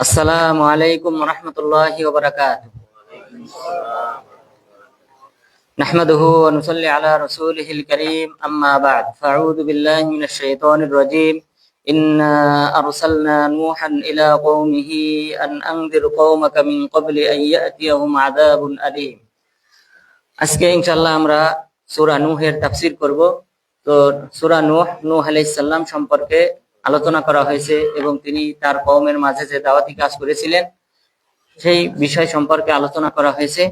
আসসালামু আলাইকুম রহমতুল্লাহি ওবরাকাত نحمده ونصلي على رسوله الكريم أما بعد فأعوذ بالله من الشيطان الرجيم إنا أرسلنا نوحا إلى قومه أن أنذر قومك من قبل أن يأتيهم عذاب أليم আজকে ইনশাল্লাহ আমরা সূরা নূহের তাফসীর করব তো সূরা নূহ নূহ আলাইহিস সালাম সম্পর্কে আলোচনা করা হয়েছে এবং তিনি তার কওমের মাঝে যে দাওয়াতি কাজ করেছিলেন, সেই বিষয় সম্পর্কে আলোচনা করা হয়েছে।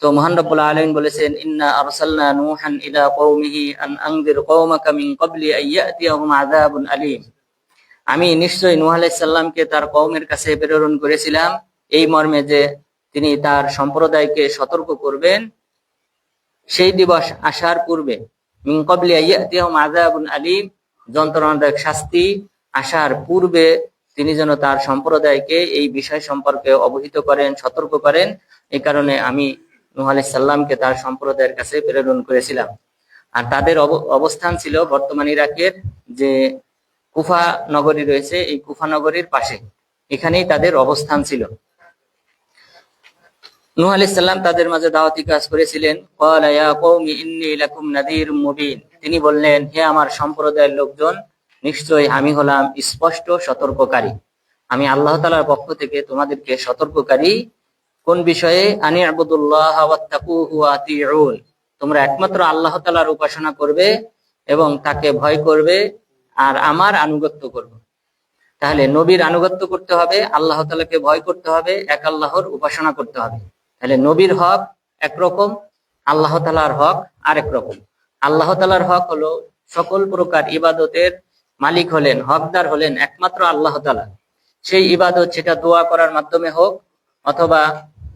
তো মহান বলেছেন, ইন্না আন আযাবুন আমি নিশ্চয়ই নূহ আলাইহিস তার কওমের কাছে প্রেরণ করেছিলাম। এই মর্মে যে তিনি তার সম্প্রদায়কে সতর্ক করবেন, সেই দিবস আসার পূর্বে, মিন ক্বাবলি আন আযাবুন আলীম, যন্ত্রণাদায়ক শাস্তি আসার পূর্বে তিনি যেন তার সম্প্রদায়কে এই বিষয় সম্পর্কে অবহিত করেন, সতর্ক করেন। এই কারণে আমি নূহ তার সম্প্রদায়ের কাছে প্রেরণ করেছিলাম। আর তাদের অব- অবস্থান ছিল বর্তমান ইরাকের যে কুফা নগরী রয়েছে, এই কুফা নগরীর পাশে। এখানেই তাদের অবস্থান ছিল। নূহ সালাম তাদের মাঝে দাওয়াতি কাজ করেছিলেন। তিনি বললেন, হে আমার সম্প্রদায়ের লোকজন নিশ্চয়ই আমি হলাম স্পষ্ট সতর্ককারী। আমি আল্লাহ তালার পক্ষ থেকে তোমাদেরকে সতর্ককারী। কোন বিষয়ে? আনি আবুদুল্লাহ তোমরা একমাত্র আল্লাহ তালার উপাসনা করবে এবং তাকে ভয় করবে আর আমার আনুগত্য করবে। তাহলে নবীর আনুগত্য করতে হবে, আল্লাহ তালাকে ভয় করতে হবে, এক আল্লাহর উপাসনা করতে হবে। তাহলে নবীর হক একরকম আল্লাহ তালার হক আরেক রকম। আল্লাহ তালার হক হলো সকল প্রকার ইবাদতের মালিক হলেন, হকদার হলেন একমাত্র আল্লাহ তাআলা। সেই ইবাদত সেটা দোয়া করার মাধ্যমে হোক, অথবা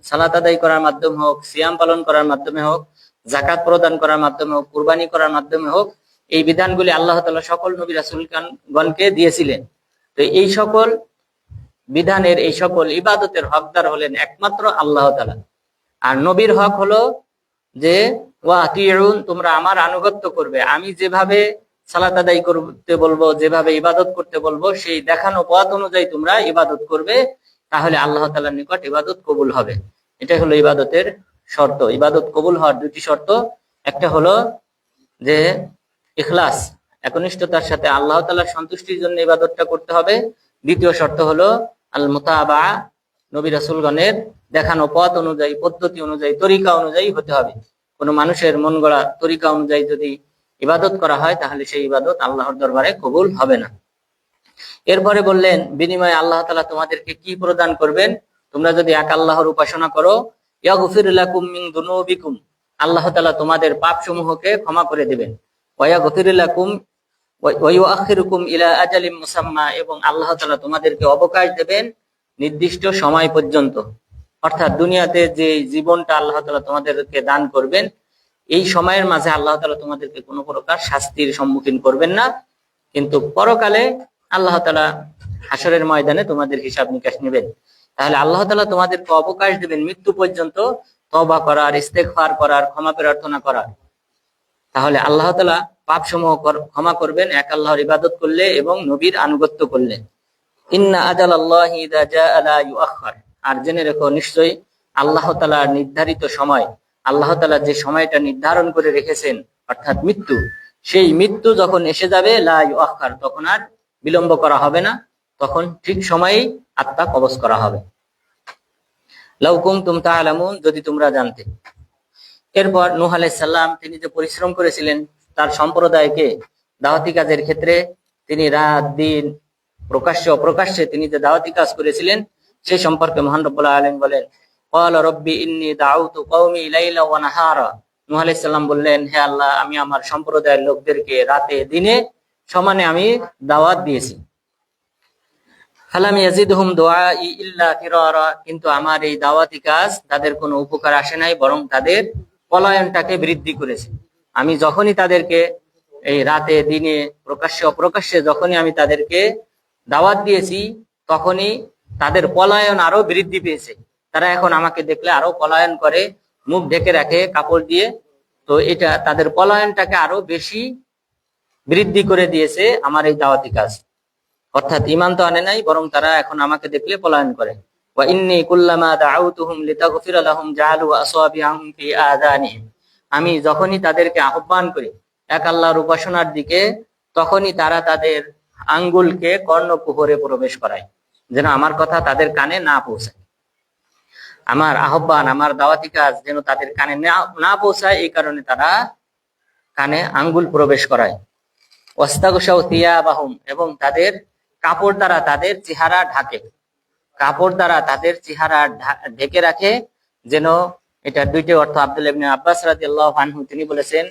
সালাত আদায় করার মাধ্যমে হোক, সিয়াম পালন করার মাধ্যমে হোক জাকাত প্রদান করার মাধ্যমে হোক, কুরবানি করার মাধ্যমে হোক, এই বিধানগুলি আল্লাহ তালা সকল নবী রাসূলগণকে দিয়েছিলেন। তো এই সকল বিধানের, এই সকল ইবাদতের হকদার হলেন একমাত্র আল্লাহ তালা আর নবীর হক হলো যে, ওয়া আতিউন, তোমরা আমার আনুগত্য করবে। আমি যেভাবে সালাত আদায় করতে বলব, যেভাবে ইবাদত করতে বলব, সেই দেখানো পথ অনুযায়ী তোমরা ইবাদত করবে, তাহলে আল্লাহ তাআলার নিকট ইবাদত কবুল হবে। এটা হলো ইবাদতের শর্ত। ইবাদত কবুল হওয়ার দুটি শর্ত। একটা হলো যে ইখলাস, একনিষ্ঠতার সাথে আল্লাহ তাআলার সন্তুষ্টির জন্য ইবাদতটা করতে হবে। দ্বিতীয় শর্ত হলো আল মুতাবা নবী রাসূলগণের দেখানো পথ অনুযায়ী, পদ্ধতি অনুযায়ী, তরিকা অনুযায়ী হতে হবে। কোনো মানুষের মন গড়া তরিকা অনুযায়ী যদি ইবাদত করা হয়, তাহলে সেই ইবাদত আল্লাহর দরবারে কবুল হবে না। এরপরে বললেন, বিনিময়ে আল্লাহ তাআলা তোমাদেরকে কি প্রদান করবেন? তোমরা যদি এক আল্লাহর উপাসনা করো আল্লাহ তাআলা তোমাদের পাপ সমূহকে ক্ষমা করে দেবেন। এবং আল্লাহ তালা তোমাদেরকে অবকাশ দেবেন নির্দিষ্ট সময় পর্যন্ত। অর্থাৎ দুনিয়াতে যে জীবনটা আল্লাহ তালা তোমাদেরকে দান করবেন এই সময়ের মাঝে আল্লাহ তালা তোমাদেরকে কোনো প্রকার শাস্তির সম্মুখীন করবেন না। কিন্তু পরকালে আল্লাহ তালা হাসরের ময়দানে তোমাদের হিসাব নিকাশ নেবেন। তাহলে আল্লাহ তালা তোমাদেরকে অবকাশ দেবেন মৃত্যু পর্যন্ত তবা করার, ইস্তেগফার করার, ক্ষমা প্রার্থনা করার। তাহলে আল্লাহ তালা পাপ সমূহ ক্ষমা করবেন, এক আল্লাহর ইবাদত করলে এবং নবীর আনুগত্য করলে। ইন্না আজাল আল্লাহ আর জেনে রেখো, নিশ্চয়ই আল্লাহ তাআলার নির্ধারিত সময় আল্লাহ তালা যে সময়টা নির্ধারণ করে রেখেছেন, অর্থাৎ মৃত্যু, সেই মৃত্যু যখন এসে যাবে, লা ইউআখার তখন আর বিলম্ব করা হবে না। তখন ঠিক সময়েই আত্মা কবজ করা হবে। লাউ কুনতুম তাআলামুন, যদি তোমরা জানতে। এরপর নূহ আলাইহিস সালাম, তিনি যে পরিশ্রম করেছিলেন, তার সম্প্রদায়কে দাওয়াতি কাজের ক্ষেত্রে তিনি রাত, দিন, প্রকাশ্যে অপ্রকাশ্যে তিনি যে দাওয়াতি কাজ করেছিলেন সেই সম্পর্কে মহান আলামিন বলেন নূহ বললেন, হে আল্লাহ, আমি আমার সম্প্রদায়ের লোকদেরকে রাতে দিনে সমানে আমি দাওয়াত দিয়েছি। ফালাম দুআই ইল্লা ফিরারা, কিন্তু আমার এই দাওয়াতি কাজ তাদের কোনো উপকার আসে নাই, বরং তাদের পলায়নটাকে বৃদ্ধি করেছে। আমি যখনই তাদেরকে এই রাতে, দিনে, প্রকাশ্যে, অপ্রকাশ্যে যখনই আমি তাদেরকে দাওয়াত দিয়েছি, তখনই তাদের পলায়ন আরও বৃদ্ধি পেয়েছে। তারা এখন আমাকে দেখলে আরও পলায়ন করে, মুখ ঢেকে রাখে, কাপড় দিয়ে। তো এটা তাদের পলায়নটাকে আরও বেশি বৃদ্ধি করে দিয়েছে আমার এই দাওয়াতি কাজ। অর্থাৎ ইমান তো আনে নাই, বরং তারা এখন আমাকে দেখলে পলায়ন করে। আমি যখনই তাদেরকে আহ্বান করি, এক আল্লাহর উপাসনার দিকে, তখনই তারা তাদের আঙ্গুলকে কর্ণকুহরে প্রবেশ করায়, যেন আমার কথা তাদের কানে না পৌঁছায়। আমার আহ্বান, আমার দাওয়াতি কাজ যেন তাদের কানে না- পৌঁছায়, এই কারণে তারা কানে আঙ্গুল প্রবেশ করায়। ওয়াস্তাগশাও থিয়াবাহুম এবং তাদের কাপড় দ্বারা তাদের চেহারা ঢাকে। কাপড় দ্বারা তাদের চেহারা ঢেকে রাখে, যেন এটা দুইটি অর্থ। আব্দুল আব্বাস আনহু, তিনি বলেছেন,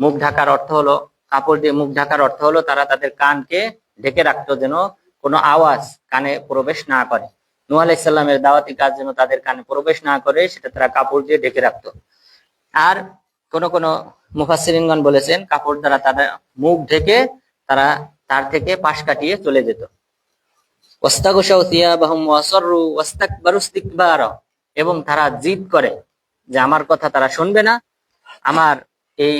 মুখ ঢাকার অর্থ হলো, কাপড় দিয়ে মুখ ঢাকার অর্থ হলো, তারা তাদের কানকে ঢেকে রাখতো, যেন কোনো আওয়াজ কানে প্রবেশ না করে। নূহ আলাইহিস সালামের দাওয়াতি কাজ যেন তাদের কানে প্রবেশ না করে, সেটা তারা কাপড় দিয়ে ঢেকে রাখতো। আর কোন কোন মুফাসসিরিনগণ বলেছেন, কাপড় দ্বারা তারা মুখ ঢেকে তারা তার থেকে পাশ কাটিয়ে চলে যেত। এবং তারা জিদ করে যে আমার কথা তারা শুনবে না। আমার এই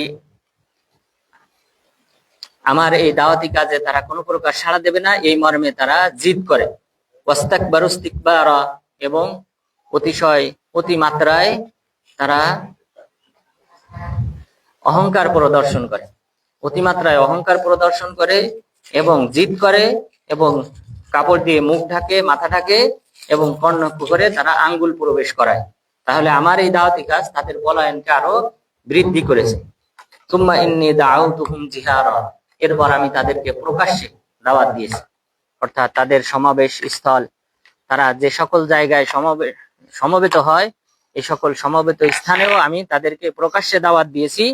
আমার এই দাওয়াতি কাজে তারা কোনো প্রকার সাড়া দেবে না। এই মর্মে তারা জিদ করে। এবং অতিশয়, অতিমাত্রায় তারা অহংকার প্রদর্শন করে। অতিমাত্রায় অহংকার প্রদর্শন করে এবং জিদ করে এবং কাপড় দিয়ে মুখ ঢাকে, মাথা ঢাকে এবং কর্ণ পুকুরে তারা আঙ্গুল প্রবেশ করায়। তাহলে আমার এই দাওয়াতি কাজ তাদের পলায়নকে আরও বৃদ্ধি করেছে। তুম্মা ইন্নি দাউতুহুম জিহারা। এরপর আমি তাদেরকে প্রকাশ্যে দাওয়াত দিয়েছি। অর্থাৎ তাদের সমাবেশ স্থল। তারা যে সকল জায়গায় সমাবেশ সমবেত হয় এই সকল সমবেত স্থানেও আমি তাদেরকে প্রকাশ্যে দাওয়াত দিয়েছি।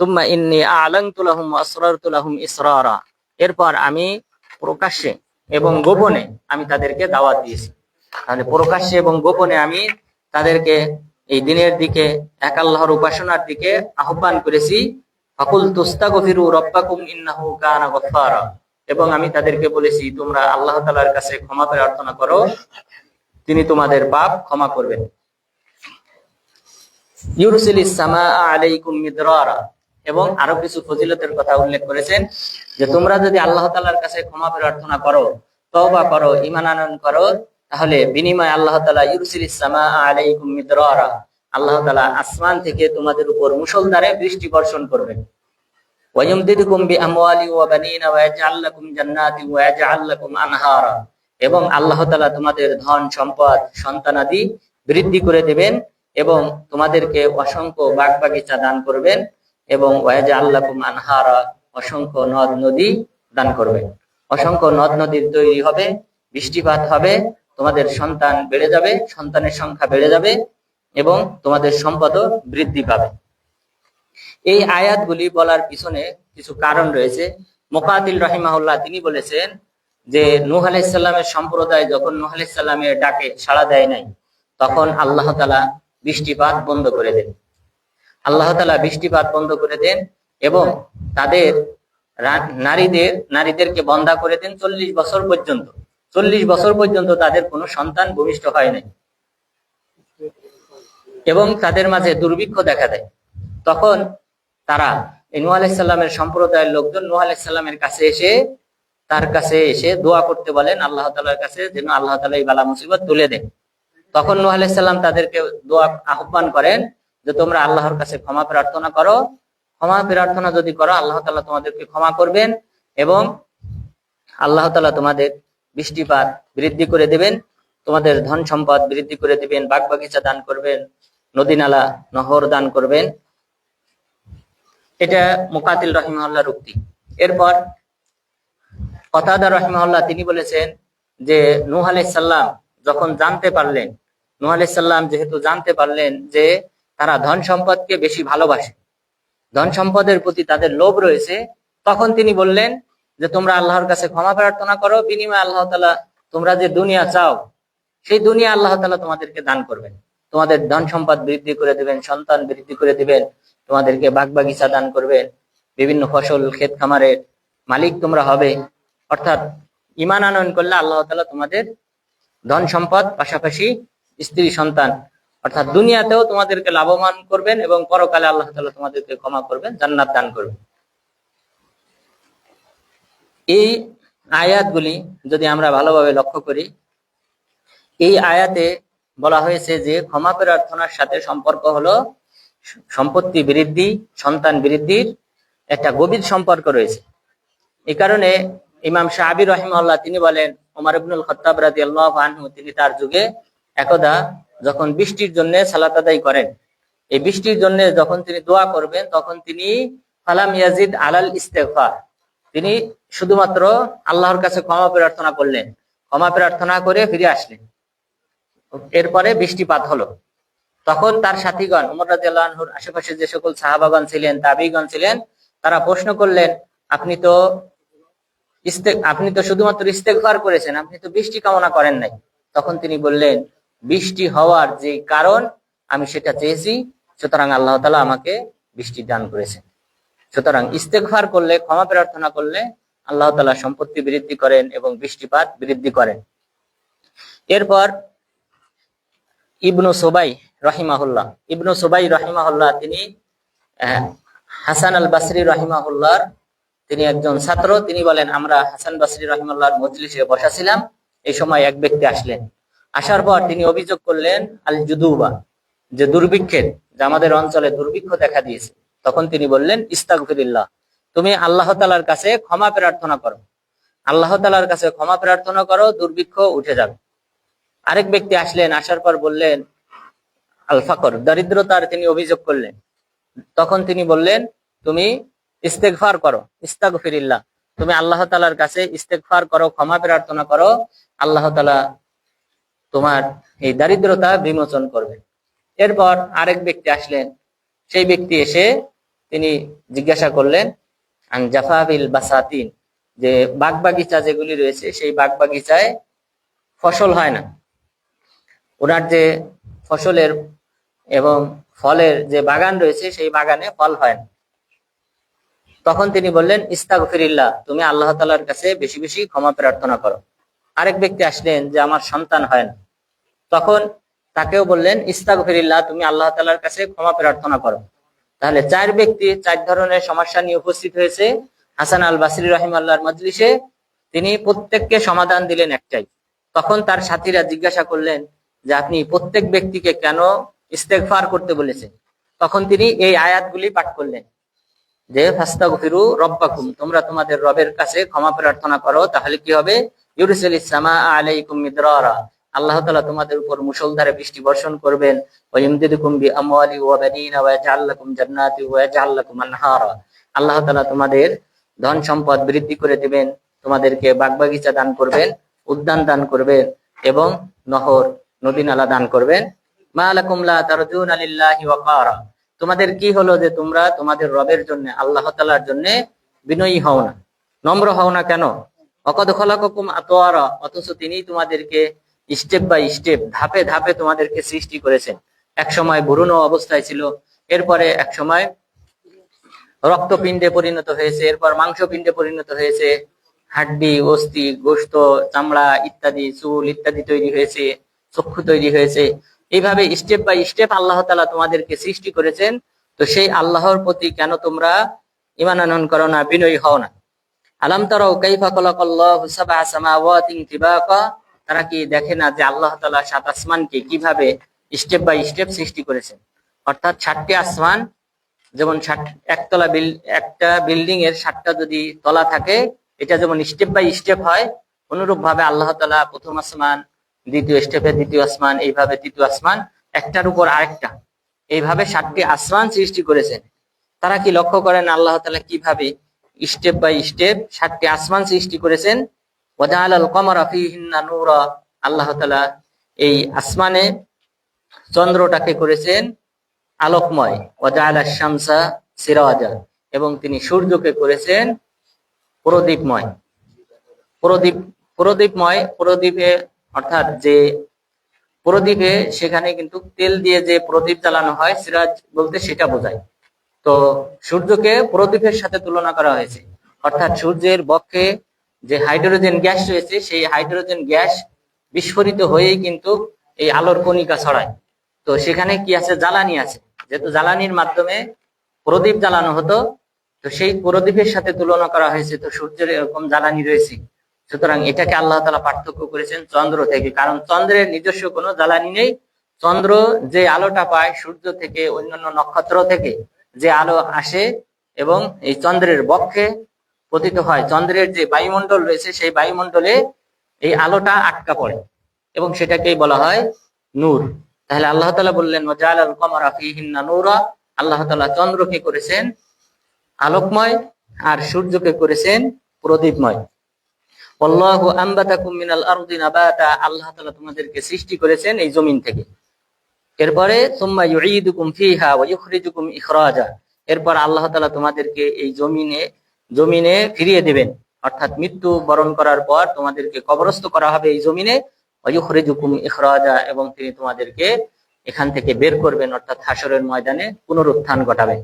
তুম্মা ইন্নি আলাংতু লাহুম আসরারতু লাহুম ইসরারা। এরপর আমি প্রকাশ্যে এবং গোপনে আমি তাদেরকে দাওয়াত দিয়েছি। তাহলে প্রকাশ্যে এবং গোপনে আমি তাদেরকে এই দিনের দিকে এক আল্লাহর উপাসনার দিকে আহ্বান করেছি। ফাকুল তুস্তাগফিরু রব্বাকুম ইন্নাহু কানা এবং আমি তাদেরকে বলেছি, তোমরা আল্লাহ তাআলার কাছে ক্ষমা প্রার্থনা করো। তিনি তোমাদের পাপ ক্ষমা করবেন। ইউরসিলিস সামা আলাইকুম মিদরারা। এবং আরও কিছু ফজিলতের কথা উল্লেখ করেছেন, যে তোমরা যদি আল্লাহ তালার কাছে ক্ষমা প্রার্থনা করো, তওবা করো ইমান আনয়ন করো, তাহলে বিনিময় আল্লাহ তাআলা ইউরসিলিস সামা আলাইকুম মিদরারা। আল্লাহ তালা আসমান থেকে তোমাদের উপর মুষলধারে বৃষ্টি বর্ষণ করবেন। ওয়ায়ুমদিদুকুম বিআমওয়ালি ওয়া বানিনা ওয়া ইয়াজআল লাকুম জান্নাতি ওয়া ইয়াজআল এবং আল্লাহ তাআলা তোমাদের ধন সম্পদ সন্তানাদি বৃদ্ধি করে দেবেন এবং তোমাদেরকে অসংখ্য বাগ বাগিচা দান করবেন এবং ওয়াজ আল্লাকুম আনহারা অসংখ্য নদ নদী দান করবেন। অসংখ্য নদ নদীর তৈরি হবে, বৃষ্টিপাত হবে, তোমাদের সন্তান বেড়ে যাবে, সন্তানের সংখ্যা বেড়ে যাবে এবং তোমাদের সম্পদও বৃদ্ধি পাবে। এই আয়াতগুলি বলার পিছনে কিছু কারণ রয়েছে। মোকাতিল রহিমাহুল্লাহ তিনি বলেছেন যে, নূহ আলাইসাল্লামের সম্প্রদায় যখন নূহ আলাইসাল্লামের ডাকে সাড়া দেয় নাই, তখন আল্লাহ তালা বৃষ্টিপাত বন্ধ করে দেন। আল্লাহ তালা বৃষ্টিপাত বন্ধ করে দেন এবং তাদের নারীদের, নারীদেরকে বন্ধা করে দেন চল্লিশ বছর পর্যন্ত। চল্লিশ বছর পর্যন্ত তাদের কোনো সন্তান ভূমিষ্ঠ হয় নাই। এবং তাদের মাঝে দুর্ভিক্ষ দেখা দেয়। তখন তারা। নূহ আলাইসাল্লামের সম্প্রদায়ের লোকজন নূহ আলাইসাল্লামের কাছে এসে তার কাছে এসে দোয়া করতে বলেন আল্লাহ তালার কাছে যেন আল্লাহ তালা এই বালা মুসিবত তুলে দেন। তখন নূহ আলাইসাল্লাম তাদেরকে দোয়া আহ্বান করেন যে, তোমরা আল্লাহর কাছে ক্ষমা প্রার্থনা করো। ক্ষমা প্রার্থনা যদি করো, আল্লাহ তালা তোমাদেরকে ক্ষমা করবেন এবং আল্লাহ তালা তোমাদের বৃষ্টিপাত বৃদ্ধি করে দেবেন, তোমাদের ধন সম্পদ বৃদ্ধি করে দিবেন বাগ বাগিচা দান করবেন নদী নালা নহর দান করবেন এটা মুকাতিল রহিমহল্লার উক্তি এরপর কতাদা রহিমহল্লা তিনি বলেছেন যে নূহ আলাইসাল্লাম যখন জানতে পারলেন, নূহ আলাইসাল্লাম যেহেতু জানতে পারলেন যে তারা ধন সম্পদকে বেশি ভালোবাসে, ধন সম্পদের প্রতি তাদের লোভ রয়েছে, তখন তিনি বললেন যে তোমরা আল্লাহর কাছে ক্ষমা প্রার্থনা করো, বিনিময়ে আল্লাহ তালা তোমরা যে দুনিয়া চাও, সেই দুনিয়া আল্লাহ তালা তোমাদেরকে দান করবেন। তোমাদের ধন সম্পদ বৃদ্ধি করে দিবেন, সন্তান বৃদ্ধি করে দিবেন তোমাদেরকে বাগ বাগিচা দান করবেন বিভিন্ন ফসল ক্ষেত খামারের মালিক তোমরা হবে। অর্থাৎ ইমান আনয়ন করলে আল্লাহ তালা তোমাদের ধন সম্পদ, পাশাপাশি স্ত্রী, সন্তান, অর্থাৎ দুনিয়াতেও তোমাদেরকে লাভবান করবেন এবং পরকালে আল্লাহ তালা তোমাদেরকে ক্ষমা করবেন, জান্নাত দান করবেন। এই আয়াতগুলি যদি আমরা ভালোভাবে লক্ষ্য করি, এই আয়াতে বলা হয়েছে যে ক্ষমা প্রার্থনার সাথে সম্পর্ক হলো সম্পত্তি বৃদ্ধি, সন্তান বৃদ্ধির একটা গভীর সম্পর্ক রয়েছে। এই কারণে ইমাম শাহাবি রহিমাল্লাহ তিনি বলেন ওমর ইবনুল খত্তাব রাজি আল্লাহ তিনি তার যুগে একদা যখন বৃষ্টির জন্য সালাত আদায় করেন, এই বৃষ্টির জন্য যখন তিনি দোয়া করবেন, তখন তিনি ফালাম ইয়াজিদ আলাল ইস্তেফার তিনি শুধুমাত্র আল্লাহর কাছে ক্ষমা প্রার্থনা করলেন, ক্ষমা প্রার্থনা করে ফিরে আসলেন। এরপরে বৃষ্টিপাত হলো। তখন তার সাথীগণ, উমর রাজিয়াল্লাহুর আশেপাশে যে সকল সাহাবাগণ ছিলেন, তাবিগণ ছিলেন, তারা প্রশ্ন করলেন, আপনি তো আপনি তো শুধুমাত্র ইস্তেকবার করেছেন, আপনি তো বৃষ্টি কামনা করেন নাই। তখন তিনি বললেন, বৃষ্টি হওয়ার যে কারণ, আমি সেটা চেয়েছি, সুতরাং আল্লাহ তালা আমাকে বৃষ্টি দান করেছেন। সুতরাং ইস্তেকভার করলে, ক্ষমা প্রার্থনা করলে, আল্লাহ তালা সম্পত্তি বৃদ্ধি করেন এবং বৃষ্টিপাত বৃদ্ধি করেন। এরপর ইবনু সোবাই রহিমাহুল্লাহ। ইবনু সোবাই রহিমাহুল্লাহ তিনি হাসান আল বাসরি রহিমাহুল্লাহর তিনি একজন ছাত্র। তিনি বলেন, আমরা হাসান বাসরি রহিমাল্লাহর মজলিসে বসাছিলাম এই সময় এক ব্যক্তি আসলেন। আসার পর তিনি অভিযোগ করলেন আল জুদুবা যে দুর্ভিক্ষের, যে আমাদের অঞ্চলে দুর্ভিক্ষ দেখা দিয়েছে। তখন তিনি বললেন, ইস্তাগফিরিল্লাহ, তুমি আল্লাহ তালার কাছে ক্ষমা প্রার্থনা করো। আল্লাহ তালার কাছে ক্ষমা প্রার্থনা করো, দুর্ভিক্ষ উঠে যাবে। আরেক ব্যক্তি আসলেন, আসার পর বললেন আল ফাকর দরিদ্রতার তিনি অভিযোগ করলেন। তখন তিনি বললেন, তুমি ইস্তেগফার করো, ইস্তাগফিরিল্লাহ। তুমি আল্লাহ তালার কাছে ইস্তেগফার করো, ক্ষমা প্রার্থনা করো। আল্লাহ তালা তোমার এই দারিদ্রতা বিমোচন করবে। এরপর আরেক ব্যক্তি আসলেন। সেই ব্যক্তি এসে তিনি জিজ্ঞাসা করলেন, আন জাফাবিল বাসাতিন? যে বাগবাগিচা যেগুলি রয়েছে, সেই বাগবাগিচায় ফসল হয় না। ওনার যে ফসলের এবং ফলের যে বাগান রয়েছে, সেই বাগানে ফল হয় না। তখন তিনি বললেন, ইস্তাগফিরিল্লাহ, তুমি আল্লাহ তালার কাছে বেশি বেশি ক্ষমা প্রার্থনা করো। আরেক ব্যক্তি আসলেন যে, আমার সন্তান হয় না। তখন তাকেও বললেন, ইস্তাগফিরিল্লাহ, তুমি আল্লাহ তালার কাছে ক্ষমা প্রার্থনা করো। তাহলে চার ব্যক্তি, চার ধরনের সমস্যা নিয়ে উপস্থিত হয়েছে। হাসান আল বাসরি রহিম আল্লাহর মজলিসে তিনি প্রত্যেককে সমাধান দিলেন একটাই। তখন তার সাথীরা জিজ্ঞাসা করলেন যে, আপনি প্রত্যেক ব্যক্তিকে কেন ইস্তেগফার করতে বলেছেন তখন তিনি এই আয়াতগুলি পাঠ করলেন। যে, ফাস্তাগফিরু রব্বাকুম, তোমরা তোমাদের রবের কাছে ক্ষমা প্রার্থনা করো, তাহলে কি হবে? ইউরিসিল ইসলামা আলাইকুম মিদরারা, আল্লাহ তাআলা তোমাদের উপর মুষলধারে বৃষ্টি বর্ষণ করবেন। ওয়া ইমদিদুকুম বি আমওয়ালি ওয়া বানিনা ওয়া জান্নাতি ওয়া ইয়াজআল লাকুম আনহারা, আল্লাহ তাআলা তোমাদের ধন সম্পদ বৃদ্ধি করে দিবেন, তোমাদেরকে বাগবাগিচা দান করবেন, উদ্যান দান করবেন এবং নহর নদী নালা দান করবেন। তোমাদের কি হলো যে তোমরা তোমাদের রবের জন্য, আল্লাহ জন্য বিনয়ী হও না? নম্র হও না কেন? অকদ অথচ তিনি তোমাদেরকে স্টেপ বাই স্টেপ ধাপে ধাপে তোমাদেরকে সৃষ্টি করেছেন। এক সময় ভ্রূণ অবস্থায় ছিল, এরপরে এক সময় রক্তপিণ্ডে পরিণত হয়েছে, এরপর মাংসপিণ্ডে পরিণত হয়েছে, হাড্ডি, অস্থি গোস্ত চামড়া ইত্যাদি, চুল ইত্যাদি তৈরি হয়েছে, চক্ষু তৈরি হয়েছে। এইভাবে স্টেপ বাই স্টেপ আল্লাহ তালা তোমাদেরকে সৃষ্টি করেছেন। তো সেই আল্লাহর প্রতি কেন তোমরা ইমান আনয়ন করো না, বিনয়ী হও না। আলাম তারাও কাইফা কলাকাল্লাহু তিবাকা। তারা কি দেখে না যে আল্লাহ তাআলা সাত আসমানকে কীভাবে স্টেপ বাই স্টেপ সৃষ্টি করেছেন? অর্থাৎ সাতটি আসমান, যেমন ষাট একতলা বিল, একটা বিল্ডিং এর সাতটা যদি তলা থাকে, এটা যেমন স্টেপ বাই স্টেপ হয় অনুরূপ ভাবে আল্লাহ তালা প্রথম আসমান দ্বিতীয় স্টেপে দ্বিতীয় আসমান, এইভাবে তৃতীয় আসমান, একটার উপর আরেকটা। এইভাবে সাতটি আসমান সৃষ্টি করেছেন। তারা কি লক্ষ্য করেন আল্লাহ তালা কীভাবে স্টেপ বাই স্টেপ সাতটি আসমান সৃষ্টি করেছেন? আল্লাহ তাআলা এই আসমানে চন্দ্রটাকে করেছেন আলোকময়। Usual শামসা sriracha. এবং তিনি সূর্যকে করেছেন প্রদীপময়। প্রদীপ, প্রদীপময়, প্রদীপে অর্থাৎ যে প্রদীপে সেখানে কিন্তু তেল দিয়ে যে প্রদীপ জ্বালানো হয়, সিরাজ বলতে সেটা বোঝায়। তো সূর্যকে প্রদীপের সাথে তুলনা করা হয়েছে। অর্থাৎ সূর্যের বক্ষে যে হাইড্রোজেন গ্যাস রয়েছে, সেই হাইড্রোজেন গ্যাস বিস্ফোরিত হয়েই কিন্তু এই আলোর কণিকা ছড়ায়। তো সেখানে কি আছে? জ্বালানি আছে। যেহেতু জ্বালানির মাধ্যমে প্রদীপ জ্বালানো হতো, তো সেই প্রদীপের সাথে তুলনা করা হয়েছে। তো সূর্যের এরকম জ্বালানি রয়েছে। সুতরাং এটাকে আল্লাহ তালা পার্থক্য করেছেন চন্দ্র থেকে। কারণ চন্দ্রের নিজস্ব কোনো জ্বালানি নেই। চন্দ্র যে আলোটা পায়, সূর্য থেকে, অন্যান্য নক্ষত্র থেকে যে আলো আসে এবং এই চন্দ্রের বক্ষে পতিত হয়। চন্দ্রের যে বায়ুমণ্ডল রয়েছে, সেই বায়ুমণ্ডলে এই আলোটা আটকা পড়ে এবং সেটাকেই বলা হয় নূর। তাহলে আল্লাহ তালা বললেন ওয়াজাল আল কমরা ফিহিন্না নূরা। আল্লাহ তালা চন্দ্রকে করেছেন আলোকময় আর সূর্যকে করেছেন প্রদীপময়। আল্লাহু আম্বাতাকুম মিনাল আরদি নাবাতা, আল্লাহ তাআলা তোমাদেরকে সৃষ্টি করেছেন এই জমিন থেকে। এরপরে, সুম্মা ইউঈদুকুম ফিহা ওয়া ইখরাজা। এরপর আল্লাহ তাআলা তোমাদেরকে এই জমিনে জমিনে ফিরিয়ে দিবেন। অর্থাৎ মৃত্যু বরণ করার পর তোমাদেরকে কবরস্থ করা হবে এই জমিনে। ওয়া ইখরিজুকুম ইখরাজা, এবং তিনি তোমাদেরকে এখান থেকে বের করবেন, অর্থাৎ হাসরের ময়দানে পুনরুত্থান ঘটাবেন।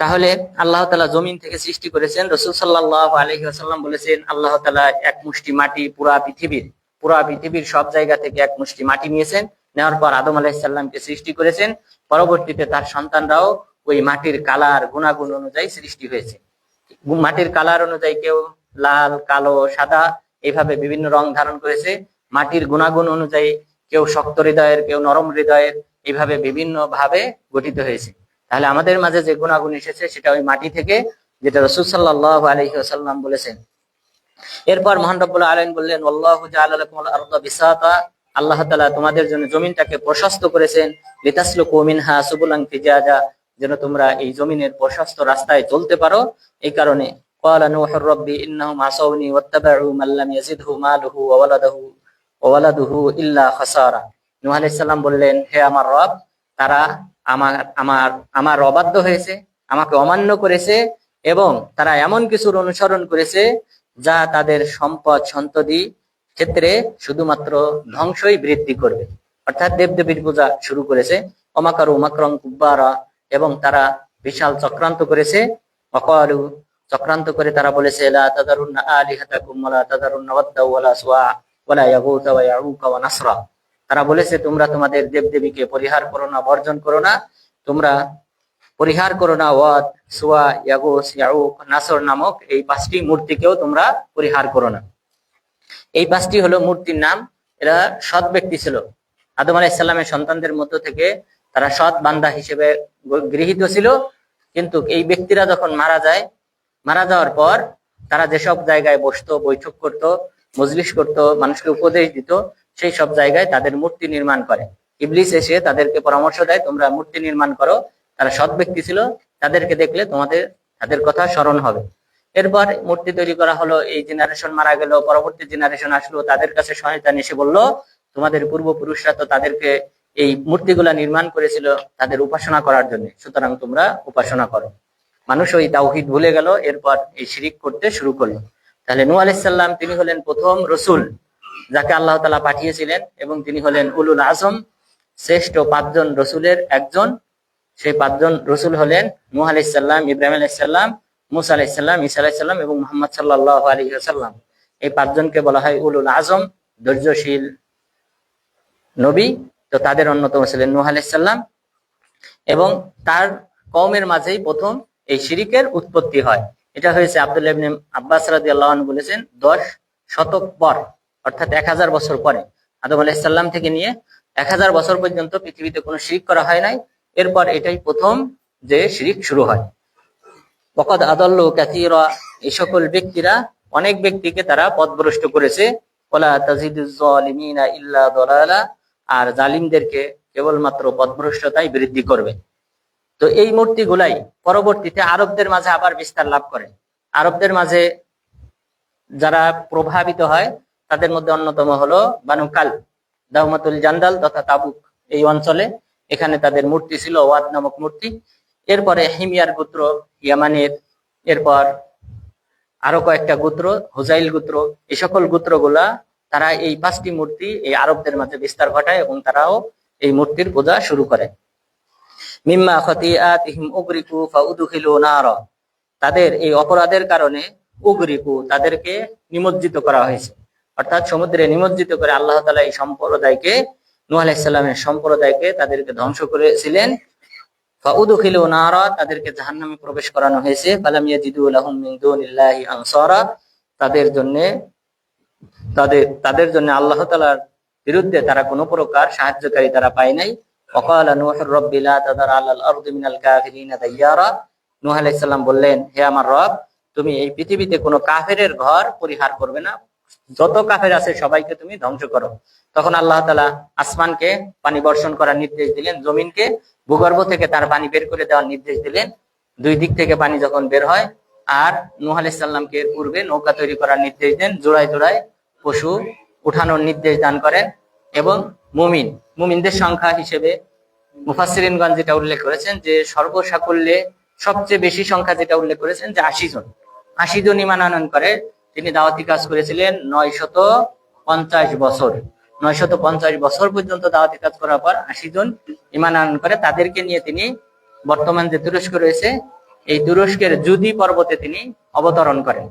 তাহলে আল্লাহ তালা জমিন থেকে সৃষ্টি করেছেন। রসুল সাল্লাহ আলহি আসাল্লাম বলেছেন, আল্লাহ তালা এক মুষ্টি মাটি পুরা পৃথিবীর পুরা পৃথিবীর সব জায়গা থেকে এক মুষ্টি মাটি নিয়েছেন। নেওয়ার পর আদম আলাহিসাল্লামকে সৃষ্টি করেছেন। পরবর্তীতে তার সন্তানরাও ওই মাটির কালার, গুণাগুণ অনুযায়ী সৃষ্টি হয়েছে। মাটির কালার অনুযায়ী কেউ লাল, কালো, সাদা এইভাবে বিভিন্ন রং ধারণ করেছে। মাটির গুণাগুণ অনুযায়ী কেউ শক্ত হৃদয়ের, কেউ নরম হৃদয়ের এইভাবে বিভিন্ন ভাবে গঠিত হয়েছে। তাহলে আমাদের মাঝে যে গুণাগুণ এসেছে সেটা ওই মাটি থেকে যেটা রসুল সাল্লাহ আলহি আসাল্লাম বলেছেন এরপর মোহান রব্বুল আলম বললেন আল্লাহ তালা তোমাদের জন্য জমিনটাকে প্রশস্ত করেছেন লিতাসলু কোমিনহা সুবুলাং ফিজাজা যেন তোমরা এই জমিনের প্রশস্ত রাস্তায় চলতে পারো এই কারণে قال نوح رب إنهم عصوني واتبعوا من لم يزده ماله وولده وولده إلا خسارة নূহ আলাইহিস সালাম বললেন হে আমার রব তারা আমার আমার আমার অবাধ্য হয়েছে, আমাকে অমান্য করেছে এবং তারা এমন কিছুর অনুসরণ করেছে যা তাদের সম্পদ সন্ততি ক্ষেত্রে শুধুমাত্র ধ্বংসই বৃদ্ধি করবে। অর্থাৎ দেবদেবীর পূজা শুরু করেছে। অমাকার উমাক্রম কুব্বারা এবং তারা বিশাল চক্রান্ত করেছে। অকারু চক্রান্ত করে তারা বলেছে, লা তাদারুন্না আলিহাতাকুম ওয়ালা তাদারুন্না ওয়ালা সুয়া ওয়ালা ইয়াগুতা ওয়া ইয়াউকা ওয়া নাসরা। তারা বলেছে, তোমরা তোমাদের দেবদেবীকে পরিহার করো না, বর্জন করো না। তোমরা পরিহার করো না ওয়াদ সুয়া, ইয়াগুস, ইয়াউক, নাসর নামক এই পাঁচটি মূর্তিকেও তোমরা পরিহার করো না। এই পাঁচটি হলো মূর্তির নাম। এরা সৎ ব্যক্তি ছিল। আদম আলাইসাল্লামের সন্তানদের মধ্য থেকে তারা সৎ বান্দা হিসেবে গৃহীত ছিল। কিন্তু এই ব্যক্তিরা যখন মারা যায়, মারা যাওয়ার পর তারা যেসব জায়গায় বসতো, বৈঠক করত, মজলিস করত, মানুষকে উপদেশ দিত সেই সব জায়গায় তাদের মূর্তি নির্মাণ করে। ইবলিস এসে তাদেরকে পরামর্শ দেয়, তোমরা মূর্তি নির্মাণ করো। তারা সৎ ব্যক্তি ছিল। তাদেরকে দেখলে তোমাদের, তাদের কথা স্মরণ হবে। এরপর মূর্তি তৈরি করা হলো। এই জেনারেশন মারা গেল। পরবর্তী জেনারেশন আসলো। তাদের কাছে সহায়তা এসে বলল, তোমাদের পূর্বপুরুষরা তো তাদেরকে এই মূর্তিগুলা নির্মাণ করেছিল তাদের উপাসনা করার জন্য। সুতরাং তোমরা উপাসনা করো। মানুষ ওই তাওহিদ ভুলে গেল। এরপর এই শিরিক করতে শুরু করল। তাহলে নু আলাইসাল্লাম তিনি হলেন প্রথম রসুল। যাকে আল্লাহ তালা পাঠিয়েছিলেন এবং তিনি হলেন উলুল আজম, শ্রেষ্ঠ পাঁচজন রসুলের একজন। সেই পাঁচজন রসুল হলেন নুহ আলাইসাল্লাম ইব্রাহিম আলাইসাল্লাম মুসা আলাইসাল্লাম ইসা আলাইসাল্লাম এবং মোহাম্মদ সাল্লাহ আলী সাল্লাম এই পাঁচজনকে বলা হয় উলুল আজম, ধৈর্যশীল নবী, তো তাদের অন্যতম ছিলেন নুহ আলাইসাল্লাম এবং তার কমের মাঝেই প্রথম এই শিরিকের উৎপত্তি হয়। এটা হয়েছে আব্দুল ইবনে আব্বাস রাদি আল্লাহ বলেছেন, দশ শতক পর। অর্থাৎ এক হাজার বছর পরে। আদম আলাইসাল্লাম থেকে নিয়ে এক হাজার বছর পর্যন্ত পৃথিবীতে কোনো শিরিক করা হয় নাই। এরপর এটাই প্রথম যে শিরিক শুরু হয়। বকদ আদল্ল ক্যাথিরা এই সকল ব্যক্তিরা, অনেক ব্যক্তিকে তারা পথভ্রষ্ট করেছে। আর জালিমদেরকে কেবলমাত্র পথভ্রষ্টতাই বৃদ্ধি করবে। তো এই মূর্তিগুলাই পরবর্তীতে আরবদের মাঝে আবার বিস্তার লাভ করে। আরবদের মাঝে যারা প্রভাবিত হয় তাদের মধ্যে অন্যতম হলো বানুকাল দাউমাতুল জান্দাল তথা তাবুক এই অঞ্চলে। এখানে তাদের মূর্তি ছিল, ওয়াদ নামক মূর্তি। এরপরে হিমিয়ার গোত্র, ইয়ামানের, এরপর আরও কয়েকটা গোত্র, হুজাইল গোত্র, এই সকল গোত্রগুলা, তারা এই পাঁচটি মূর্তি এই আরবদের মাঝে বিস্তার ঘটায় এবং তারাও এই মূর্তির পূজা শুরু করে। মিম্মা খতিয়াতিহিম উগরিকু ফাউদুখিলু নার। তাদের এই অপরাধের কারণে উগরিকু তাদেরকে নিমজ্জিত করা হয়েছে। অর্থাৎ সমুদ্রে নিমজ্জিত করে আল্লাহ তালা এই সম্প্রদায়কে নু আলাইসাল্লামের সম্প্রদায়কে তাদেরকে ধ্বংস করেছিলেন। প্রবেশ করানো হয়েছে। তাদের তাদের জন্য আল্লাহ তালার বিরুদ্ধে তারা কোনো প্রকার সাহায্যকারী তারা পায় নাই। আল্লাহ বললেন, হে আমার রব, তুমি এই পৃথিবীতে কোনো কাফের ঘর পরিহার করবে না। যত কাফের আছে সবাইকে তুমি ধ্বংস করো। তখন আল্লাহ তালা আসমানকে পানি বর্ষণ করার নির্দেশ দিলেন, জমিনকে ভূগর্ভ থেকে তার পানি বের করে দেওয়ার নির্দেশ দিলেন। দুই দিক থেকে পানি যখন বের হয়, আর নূহ আলাইহিস সাল্লামকে এর পূর্বে নৌকা তৈরি করার নির্দেশ দেন, জোড়ায় জোড়ায় পশু উঠানোর নির্দেশ দান করেন এবং মুমিন, মুমিনদের সংখ্যা হিসেবে মুফাসিরিনগঞ্জ যেটা উল্লেখ করেছেন যে সর্বসাকুল্যে সবচেয়ে বেশি সংখ্যা যেটা উল্লেখ করেছেন যে আশি জন। আশি জন ইমান আনয়ন করে তিনি দাওয়াতি কাজ করেছিলেন নয় পঞ্চাশ বছর। নয় শত পঞ্চাশ বছর পর্যন্ত দাওয়াতি কাজ করার পর আশি জন ইমান আনয়ন করে তাদেরকে নিয়ে তিনি বর্তমান যে তুরস্ক রয়েছে, এই তুরস্কের জুদি পর্বতে তিনি অবতরণ করেন।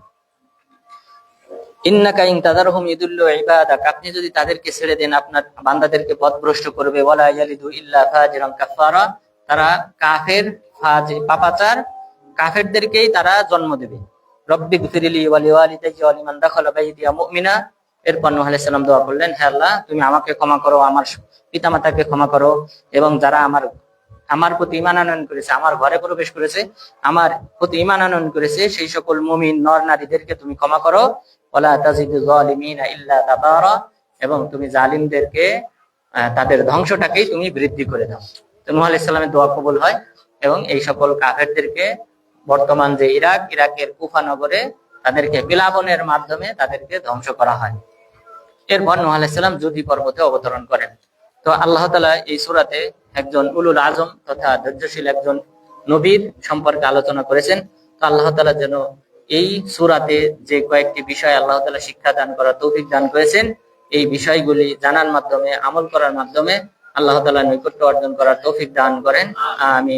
ইন্নাকা ইন তাদারহুম ইদুল্লু ইবাদাক, আপনি যদি তাদেরকে ছেড়ে দেন, আপনার বান্দাদেরকে পথভ্রষ্ট করবে। ওয়ালা ইয়ালিদু ইল্লা ফাজিরান কাফারা তারা কাফের ফাজি পাপাচার কাফেরদেরকেই তারা জন্ম দেবে। রব্বি গফিরিলি ওয়ালি ওয়ালিদাইয়া ওয়া লিমান দাখালা বাইতিয়া মুমিনা। এরপর নূহ আলাইহিস সালাম দোয়া করলেন, হে আল্লাহ, তুমি আমাকে ক্ষমা করো, আমার পিতামাতাকে ক্ষমা করো এবং যারা আমার আমার প্রতি ইমান আনয়ন করেছে, আমার ঘরে প্রবেশ করেছে, আমার প্রতি ইমান আনয়ন করেছে, সেই সকল মুমিন, নর নারীদেরকে তুমি ক্ষমা করো। ওলা তাজিদু যালিমিনা ইল্লা তাবারা। এবং তুমি জালিমদেরকে তাদের ধ্বংসটাকেই তুমি বৃদ্ধি করে দাও। তো নূহ আলাইহিস সালামের দোয়া কবুল হয় এবং এই সকল কাফেরদেরকে বর্তমান যে ইরাক, ইরাকের কুফা নগরে তাদেরকে বিলাবনের মাধ্যমে তাদেরকে ধ্বংস করা হয়। এরপর নূহ আলাইহিস সালাম জুদি পর্বতে অবতরণ করেন। তো আল্লাহ তালা এই সুরাতে একজন উলুল আজম তথা ধৈর্যশীল একজন নবীর সম্পর্কে আলোচনা করেছেন। তো আল্লাহ তালা যেন এই সুরাতে যে কয়েকটি বিষয় আল্লাহ তালা শিক্ষা দান করার তৌফিক দান করেছেন, এই বিষয়গুলি জানার মাধ্যমে, আমল করার মাধ্যমে আল্লাহ তালা নৈকট্য অর্জন করার তৌফিক দান করেন। আমি